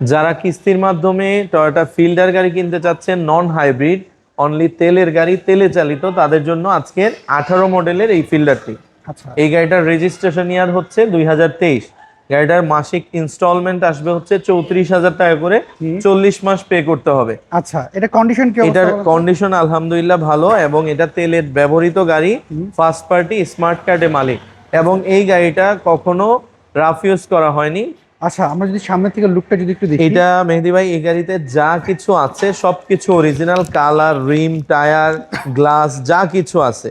যারা কিস্তির মাধ্যমে টয়োটা ফিল্ডার গাড়ি কিনতে চাচ্ছেন নন হাইব্রিড অনলি তেলের গাড়ি তেলে চালিত তাদের জন্য আজকের আঠারো মডেলের এই ফিল্ডারটি। আচ্ছা। এই গাড়িটার রেজিস্ট্রেশন ইয়ার হচ্ছে দুই হাজার তেইশ। গাড়িটার মাসিক ইনস্টলমেন্ট আসবে হচ্ছে চৌত্রিশ হাজার টাকা করে চল্লিশ মাস পে করতে হবে। আচ্ছা এটা কন্ডিশন কি এটার কন্ডিশন আলহামদুলিল্লাহ ভালো এবং এটা তেলের ব্যবহৃত গাড়ি ফার্স্ট পার্টি স্মার্ট কার্ডে মালিক। এবং এই গাড়িটা কখনো রাফ ইউজ করা হয়নি। আচ্ছা আমরা যদি সামনে থেকে লুকটা যদি একটু দেখি। এটা মেহেদি ভাই এই গাড়িতে যা কিছু আছে সবকিছু original colour rim tyre glass যা কিছু আছে।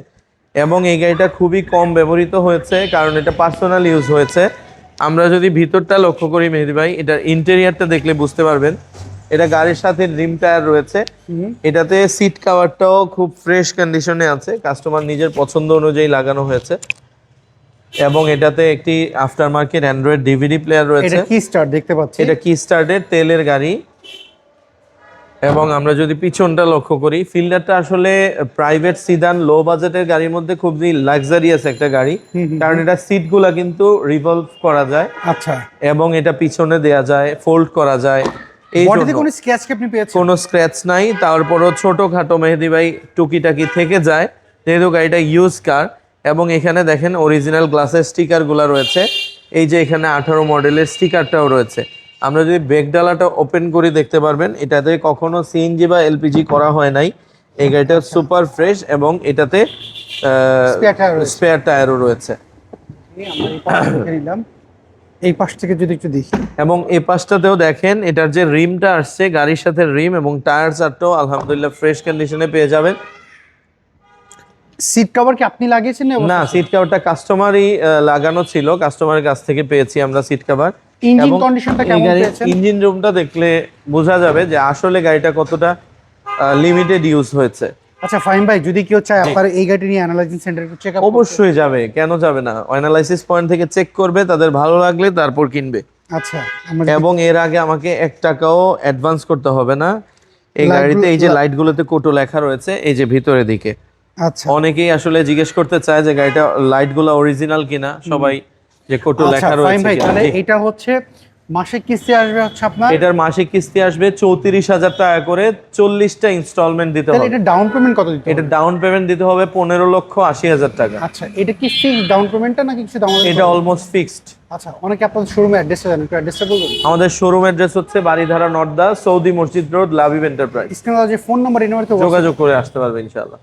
এবং এই গাড়িটা খুবই কম ব্যবহৃত হয়েছে কারণ এটা পার্সোনাল ইউজ হয়েছে। আমরা যদি ভিতরটা লক্ষ্য করি মেহেদি ভাই এটার ইন্টেরিয়ারটা দেখলে বুঝতে পারবেন। এটা গাড়ির সাথে রিম টায়ার রয়েছে। এটাতে সিট কাভারটাও খুব ফ্রেশ কন্ডিশনে আছে। কাস্টমার নিজের পছন্দ অনুযায়ী লাগানো হয়েছে। এবং এটাতে একটি after market android DVD player রয়েছে। এটা কি স্টার দেখতে পাচ্ছি। এটা কি স্টার্টের তেলের গাড়ি। এবং আমরা যদি পিছনটা লক্ষ্য করি ফিল্ডারটা আসলে প্রাইভেট সিদান লো বাজেটের গাড়ির মধ্যে খুবই লাক্সারিয়াস একটা গাড়ি। কারণ এটা সিটগুলা কিন্তু রিভলভ করা যায়। আচ্ছা। এবং এটা পিছনে দেয়া যায় ফোল্ড করা যায়। এই বডিতে কোনো স্ক্র্যাচ আপনি পেয়েছেন? কোনো স্ক্র্যাচ নাই। তারপরও ছোটখাটো মেহেদি ভাই টুকিটাকি থেকে যায়। যেহেতু গাড়িটা ইউজ কার এবং এখানে দেখেন অরিজিনাল গ্লাসের স্টিকারগুলো রয়েছে। এই যে এখানে আঠারো মডেলের স্টিকারটাও রয়েছে। আমরা যদি ব্রেক ডালাটা ওপেন করে দেখতে পারবেন এটাতে কখনো সিএনজি বা এলপিজি করা হয় নাই। এই গাড়িটা সুপার ফ্রেশ এবং এটাতে। স্পেয়ার টায়ারও রয়েছে। এই পাশ থেকে যদি একটু দেখি। এবং এই পাশটাতেও দেখেন এটার যে রিমটা আসছে গাড়ির সাথে রিম এবং টায়ার চারটাও আলহামদুলিল্লাহ ফ্রেশ কন্ডিশনে পেয়ে যাবেন। সিট কভার কি আপনি লাগিয়েছেন না সিট কভারটা কাস্টমারই লাগানো ছিল। কাস্টমারের কাছ থেকে পেয়েছি আমরা সিট কভার ইঞ্জিন কন্ডিশনটা কেমন পেয়েছেন? ইঞ্জিন রুমটা দেখলে বোঝা যাবে যে আসলে গাড়িটা কতটা লিমিটেড ইউজ হয়েছে। আচ্ছা ফাইন ভাই যদি কেউ চায় আপনার এই গাড়িটি নিয়ে অ্যানালাইজিং সেন্টার চেক আপ অবশ্যই যাবে কেন যাবে না? অ্যানালাইসিস পয়েন্ট থেকে চেক করবে তাদের ভালো লাগলে তারপর কিনবে। আচ্ছা এবং এর আগে আমাকে এক টাকাও অ্যাডভান্স করতে হবে না। এই গাড়িতে এই যে গুলো- লাইটগুলোতে কোটো লেখা রয়েছে এই যে ভিতরের দিকে। অনেকেই আসলে জিজ্ঞেস করতে চায় যে গাড়িটা লাইটগুলো অরিজিনাল কিনা সবাই যে কোটো আচ্ছা লেখা রয়েছে তাহলে এটা হচ্ছে মাসিক কিস্তি আসবে হচ্ছে আপনার? এটার মাসিক কিস্তি আসবে চৌত্রিশ হাজার টাকা করে চল্লিশটা ইনস্টলমেন্ট দিতে হবে। এটা ডাউন পেমেন্ট কত দিতে এটা ডাউন পেমেন্ট দিতে হবে পনেরো লক্ষ আশি হাজার টাকা। আচ্ছা এটা কি ফিক্স ডাউন পেমেন্টটা নাকি কিছু ডাউন এটা অলমোস্ট ফিক্সড আচ্ছা অনেকে আপনাদের শোরুমে অ্যাড্রেসটা জানেন একটু অ্যাড্রেসটা বলবেন আমাদের শোরুম অ্যাড্রেস হচ্ছে বাড়িধারা নর্দা সৌদি মসজিদ রোড লাভিব এন্টারপ্রাইজ স্ক্রিনে যে ফোন নাম্বার এই নাম্বারে যোগাযোগ করে আসতে পারবে ইনশাআল্লাহ।